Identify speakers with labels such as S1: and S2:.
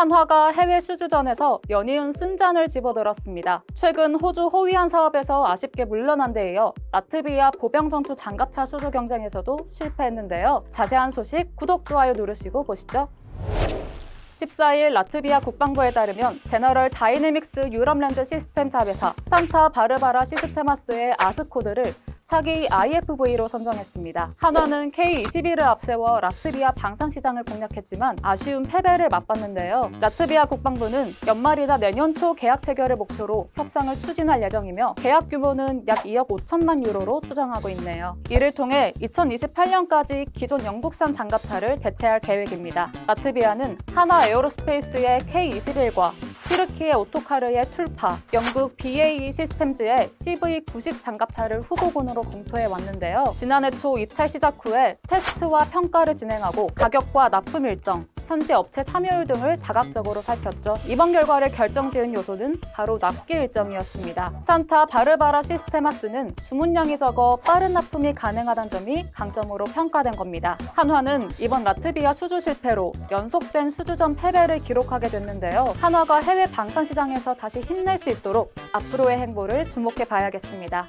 S1: 한화가 해외 수주전에서 연이은 쓴잔을 집어들었습니다. 최근 호주 호위안 사업에서 아쉽게 물러난 데 이어 라트비아 보병전투 장갑차 수주 경쟁에서도 실패했는데요. 자세한 소식 구독, 좋아요 누르시고 보시죠. 14일 라트비아 국방부에 따르면 제너럴 다이내믹스 유럽랜드 시스템 자회사 산타 바르바라 시스테마스의 아스코드를 차기 IFV로 선정했습니다. 한화는 K21을 앞세워 라트비아 방산시장을 공략했지만 아쉬운 패배를 맛봤는데요. 라트비아 국방부는 연말이나 내년 초 계약 체결을 목표로 협상을 추진할 예정이며 계약 규모는 약 2억 5천만 유로로 추정하고 있네요. 이를 통해 2028년까지 기존 영국산 장갑차를 대체할 계획입니다. 라트비아는 하나 에어로스페이스의 K21과 튀르키의 오토카르의 툴파, 영국 BAE 시스템즈의 CV90 장갑차를 후보군으로 검토해 왔는데요. 지난해 초 입찰 시작 후에 테스트와 평가를 진행하고 가격과 납품 일정, 현지 업체 참여율 등을 다각적으로 살폈죠. 이번 결과를 결정지은 요소는 바로 납기 일정이었습니다. 산타 바르바라 시스테마스는 주문량이 적어 빠른 납품이 가능하다는 점이 강점으로 평가된 겁니다. 한화는 이번 라트비아 수주 실패로 연속된 수주전 패배를 기록하게 됐는데요. 한화가 해외 방산 시장에서 다시 힘낼 수 있도록 앞으로의 행보를 주목해 봐야겠습니다.